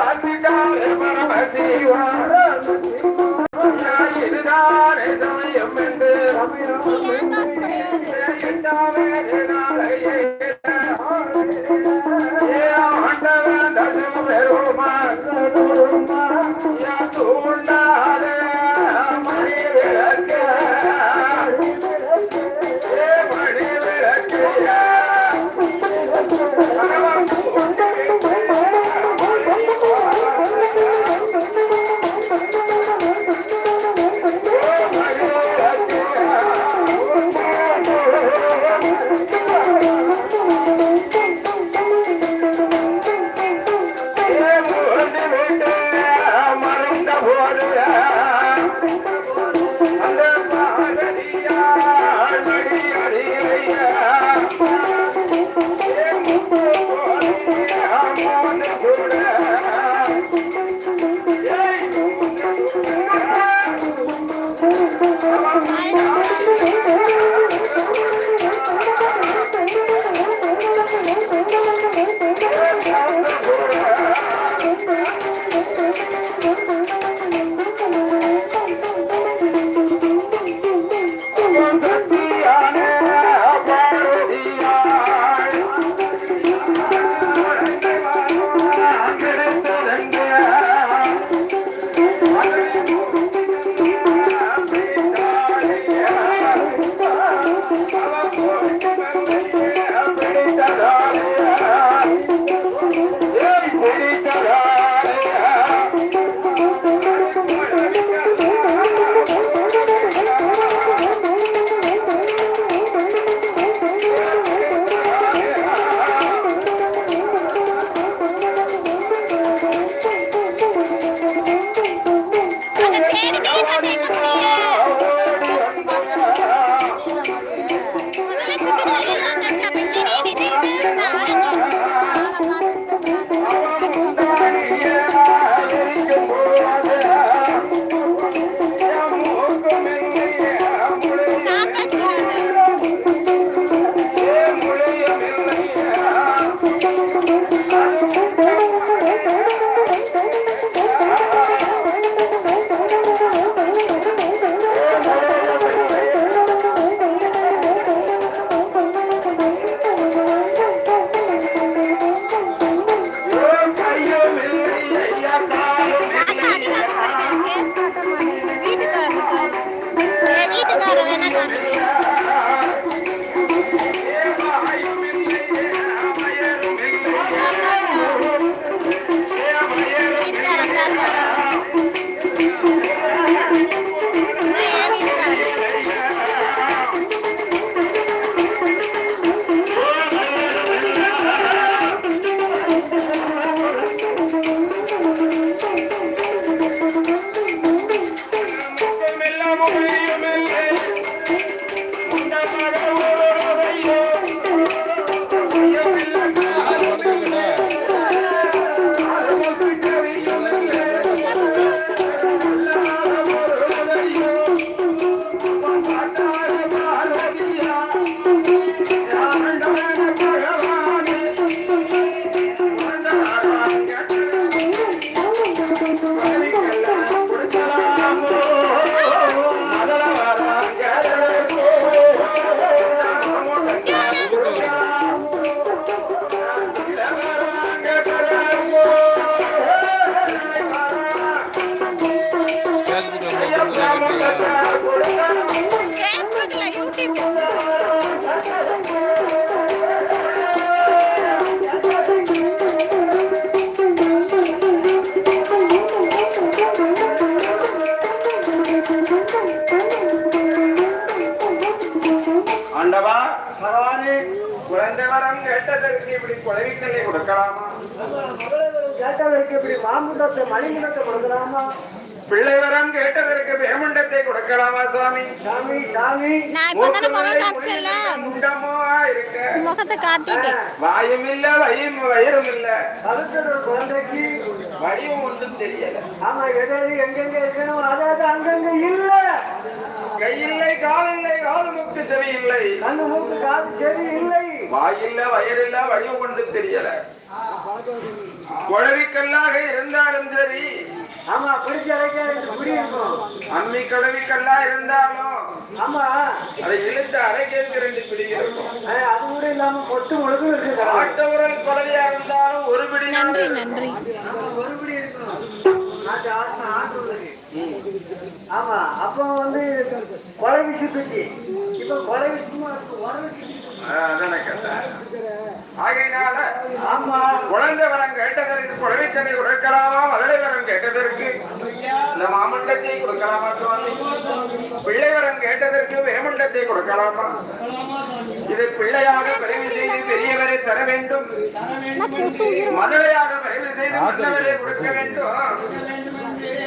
வாசிக்காரே பரமசிவா வரம் கேட்டதற்கு இப்படி குழவிக்கல்லை கொடுக்கலாமா? கேட்டதற்கு இப்படி மாமுண்டத்தை மணிமுண்டத்தை கொடுக்கலாமா? பிள்ளை வரம் கேட்டதற்கு வேமுண்டத்தை கொடுக்கலாமா சுவாமி? சாமி சாமி. நான் இப்ப தானே முகம் காமிச்சேன்ல முண்டமோ இருக்க? முகத்தை காட்டிட்டேன். வாயும் இல்ல வயிறும் வயிறும் இல்ல ஒரு குழந்தைக்கு. வடிவம் ஒன்றும் தெரியல. ஆமா எது எது எங்கெங்க இருக்கணும் அதாவது அங்கங்க இல்ல. கையில்லை காலில்லை காது முக்கு செவி இல்லை கண்ணு மூக்கு காது செடி இல்லை வாயில்ல வயிறில்ல வடிவம் ஒன்றும் தெரியல. குழவிக்கல்லாக இருந்த ஆமா பிடிச்ச அம்மி கடவி கல்லா இருந்தாலும் ஆமா. அதை இழுத்து அரைக்கிறதுக்கு ரெண்டு பிடி இருக்கும். அஹ், அது கூட இல்லாம மொட்டு முழுதும் இருக்கு. ஆட்ட உரல் குழவையா இருந்தாலும் ஒரு பிடி நன்றி நன்றி. ஒரு பிடி இருக்கும் ஆமா அப்போ வந்து கொலை விட்டு சுத்தி இப்ப கொலை ஆகையினால ஆமா. குழந்தை வரம் கேட்டதற்கு குழவைக்கனை கொடுக்கலாமா? மதுரை வரம் கேட்டதற்கு. இந்த மாமண்டத்தை கொடுக்கலாமா சுவாமி? பிள்ளை வரம் கேட்டதற்கு வேமண்டத்தை கொடுக்கலாமா? இதை பிள்ளையாக பிறவி செய்து பெரியவரை தர வேண்டும். மதுரையாக பிறவி செய்து மன்னவரை கொடுக்க வேண்டும்.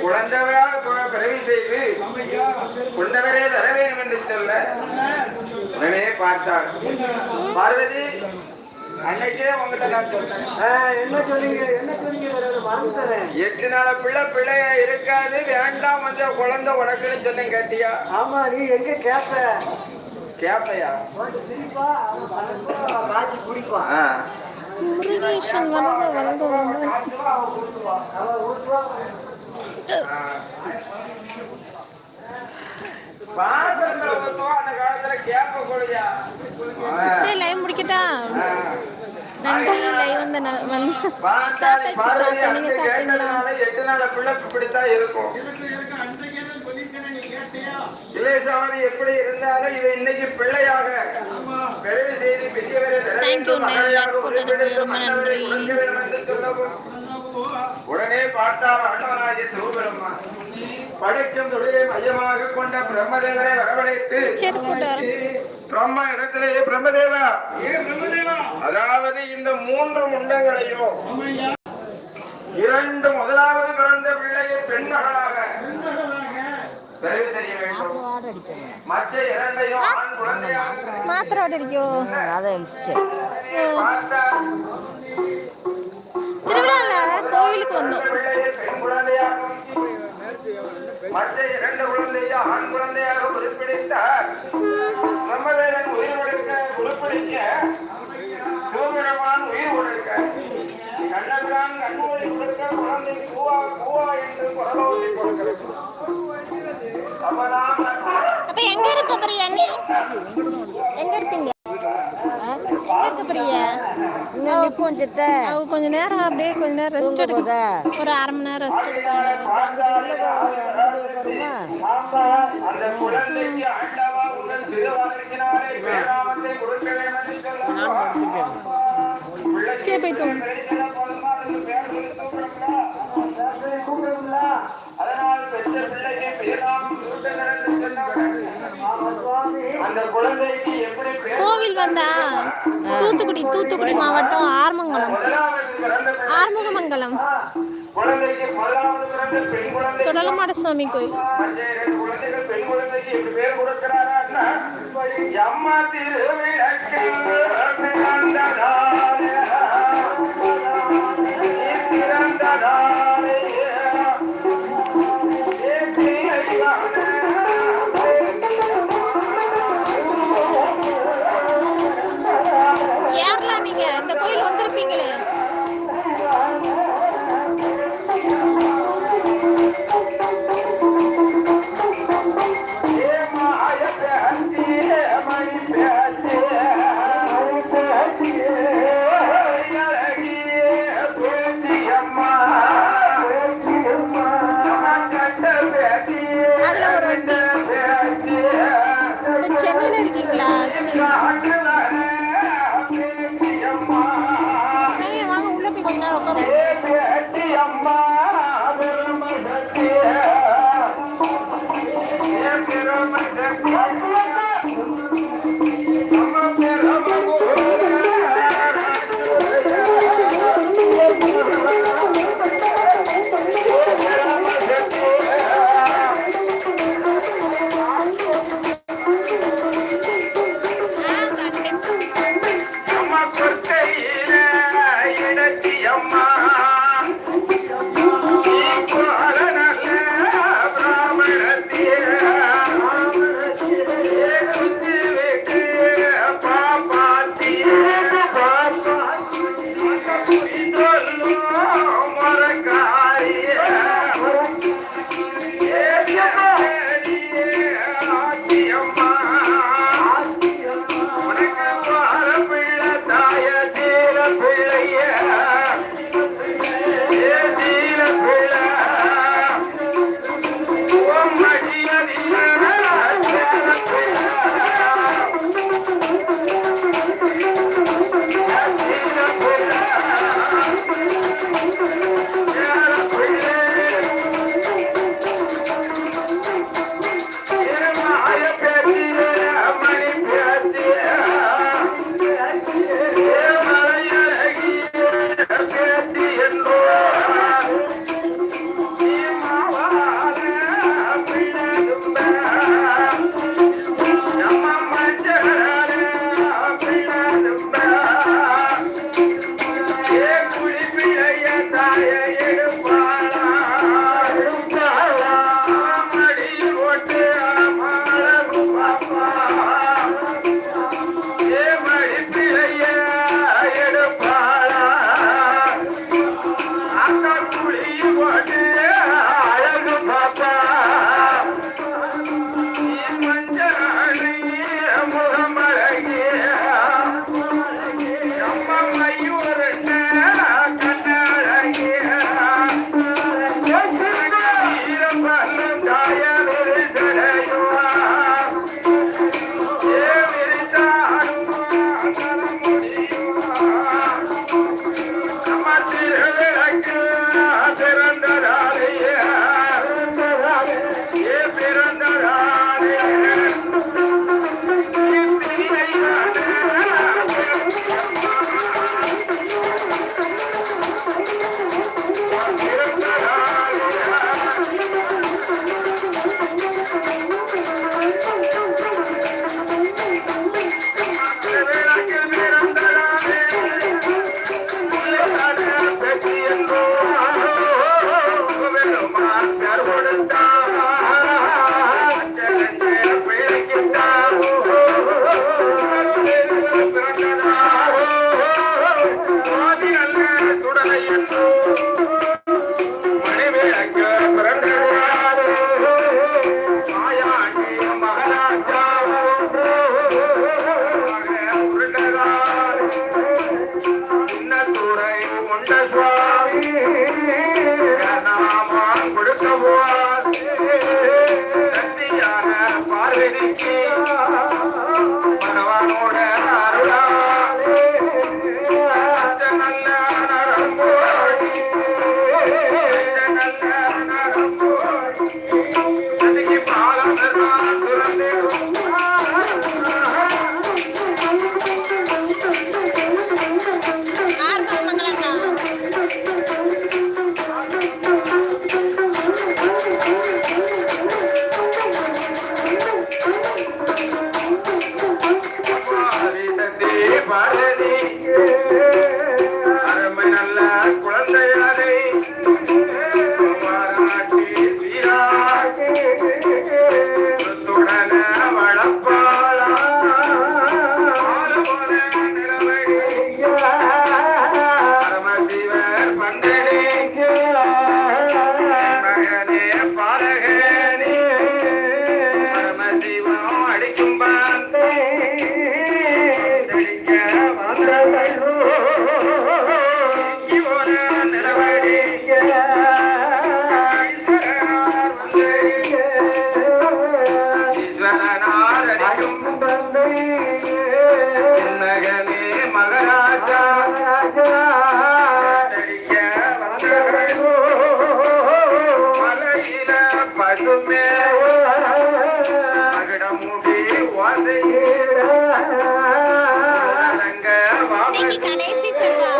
குழந்தையாக பு- பிறவி செய்து கொண்டவரே தர வேண்டும் என்று சொல்ல உடனே பார்த்தார். பார்வதி அன்னைக்கே உங்ககிட்ட நான் சொன்னேன் அஹ், என்ன சொன்னீங்க? என்ன சொன்னீங்க? மறந்துட்டேன் எட்டு நாள் பிள்ளை பிள்ளைய இருக்காது வேண்டாம் கொஞ்சம் குழந்தை உனக்குன்னு சொன்னேன் கேட்டியா? ஆமா நீ எங்க கேப்ப? கேப்பையா. முருகேசன் சரி லைவ் முடிக்கட்டா? நன்றி லைவ் வந்து வந்து சாப்பிட்டாச்சு சாப்பிட்டேன். நீங்க சாப்பிட்டீங்களா? எட்டு நாள் பிள்ளை இப்படித்தான் இருக்கும். இளையசாமி எப்படி இருந்தாலும் இவ இன்னைக்கு பிள்ளையாக. பிறவி செய்து பெரியவரை உடனே பார்த்தார் அண்ணவனாகிய சிவபெருமா படைக்கும் தொழிலை மையமாக கொண்ட பிரம்மதேவரை வரவழைத்து பிரம்ம இடத்திலே பிரம்மதேவா? அதாவது இந்த மூன்று முண்டங்களையும் இரண்டு முதலாவது பிறந்த பிள்ளையை பெண் பிறகு தெரிய வேண்டும். மற்ற இரண்டையும் ஆண் குழந்தையாக மாத்திரை அடிக்கோ. பார்த்தார் திருவிழால கோயிலுக்கு வந்தோம். பெண் குழந்தையாகவும் மற்ற இரண்டு குழந்தையை ஆண் குழந்தையாக உருப்பிடித்தார். பிரம்மதேவன் உயிர் கொடுக்க உருப்பிடிக்க சிவபெருமான் உயிர் கொடுக்க கண்ணபிரான் கண்ணூரி கொடுக்க குழந்தை பூவா பூவா என்று குரலோசி கொடுக்கிறது. அப்ப எங்க இருக்க பிரியா நீ? எங்க இருப்பீங்க எங்க இருக்க பிரியா? கொஞ்சத்த அவ கொஞ்ச நேரம் அப்படியே கொஞ்ச நேரம் ரெஸ்ட் எடுக்க ஒரு அரை மணி நேரம் ரெஸ்ட் எடுக்க. சரி போய் தூங்கு பேர் கோவில் வந்தா தூத்துக்குடி தூத்துக்குடி மாவட்டம் ஆர்மங்கலம் பிறந்த பிள்ளை ஆர்முகமங்கலம் குழந்தைக்கு பசுமே அகடமுடி இன்னைக்கு கடைசி செல்வா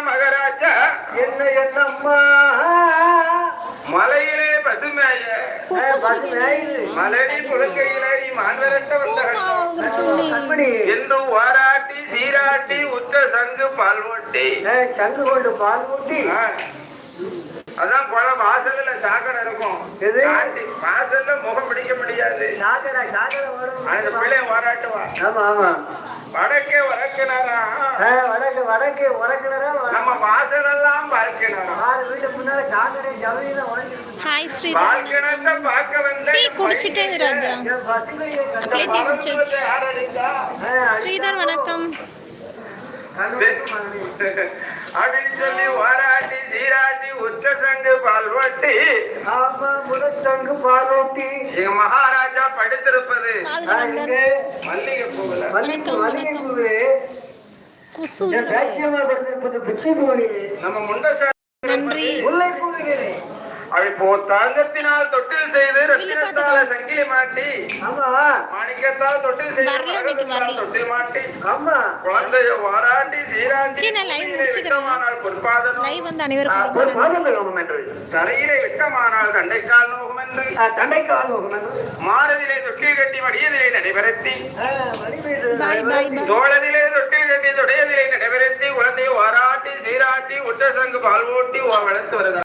மகாராஜா. என்ன என்னம்மா? மலையிலே பசுமைய. மலடி புலங்கையில நீ மான்வரட்ட வந்த என்று வாராட்டி சீராட்டி உற்ற சங்கு பால் ஓட்டி சங்கு கொண்டு பால் ஊட்டி. அதான் குள வாசல்ல சாக்கடை இருக்கும். வாசல்ல முகம் பிடிக்க முடியாது. அந்த பிள்ளைய வாராட்டுவா ஆமா ஆமா. வடக்கே வடக்கினாரா வடக்கு வடக்கு உறக்குனரா? நம்ம வாசலெல்லாம் பார்க்கிறாரா ஆறு வீட்டுக்கு முன்னால சாக்கடை ஜவுளியில ஹாய் ஸ்ரீதர் பார்க்கணத்தை பார்க்க வந்த டீ குடிச்சிட்டே ராஜா. அப்படியே ஸ்ரீதர் வணக்கம். அப்படின்னு சொல்லி வாராட்டி சீராட்டி உச்ச சங்கு பால்வட்டி ஆமா முடச்சங்கு எங்க மகாராஜா படுத்திருப்பது. மல்லிகை பூவுல மல்லிகை பூவே நம்ம நன்றி. முல்லை தங்கத்தினால் தொட்டில் செய்து ரத்தினத்தால சங்கிலி மாட்டி. ஆமா. மாணிக்கத்தால் தொட்டில் செய்து. தொட்டில் மாட்டி. ஆமா. குழந்தைய வாராட்டி சீராட்டி. விட்டமானால் பொற்பாதம் வேணும் என்று தரையிலே விட்டமானால் தண்டைக்கால் நோகும் என்று தண்டைக்கால் முகமன் மாரதிலே தொட்டில் கட்டி மடியதிலே நடைபெறத்தி. தோழதிலே தொட்டில் கட்டி தொடையதிலே நடைபெறத்தி குழந்தையை வாராட்டி சீராட்டி உச்ச சங்கு பால் ஓட்டி வளர்த்து வருகிறார்